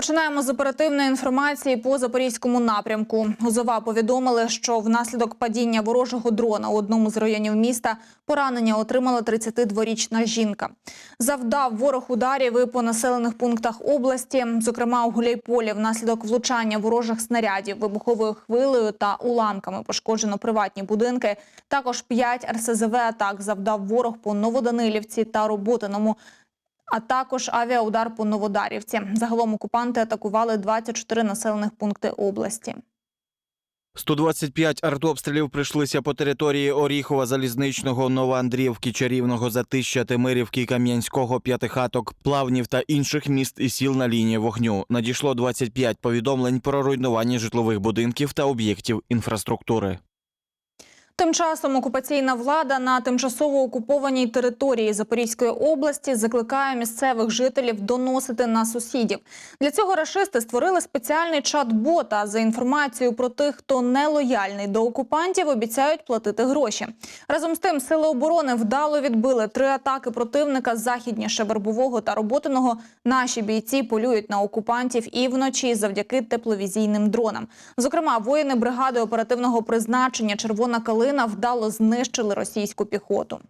Починаємо з оперативної інформації по запорізькому напрямку. Гузова повідомили, що внаслідок падіння ворожого дрона у одному з районів міста поранення отримала 32-річна жінка. Завдав ворог ударів і по населених пунктах області, зокрема у Гуляйполі, внаслідок влучання ворожих снарядів, вибуховою хвилею та уламками пошкоджено приватні будинки. Також 5 РСЗВ атак завдав ворог по Новоданилівці та Роботиному а також авіаудар по Новодарівці. Загалом окупанти атакували 24 населених пункти області. 125 артобстрілів прийшлися по території Оріхова, Залізничного, Новоандріївки, Чарівного, Затища, Тимирівки, Кам'янського, П'ятихаток, Плавнів та інших міст і сіл на лінії вогню. Надійшло 25 повідомлень про руйнування житлових будинків та об'єктів інфраструктури. Тим часом окупаційна влада на тимчасово окупованій території Запорізької області закликає місцевих жителів доносити на сусідів. Для цього рашисти створили спеціальний чат-бота. За інформацією про тих, хто не лояльний до окупантів, обіцяють платити гроші. Разом з тим, сили оборони вдало відбили три атаки противника західніше Вербового та Роботиного. Наші бійці полюють на окупантів і вночі завдяки тепловізійним дронам. Зокрема, воїни бригади оперативного призначення Червона калина вдало знищили російську піхоту.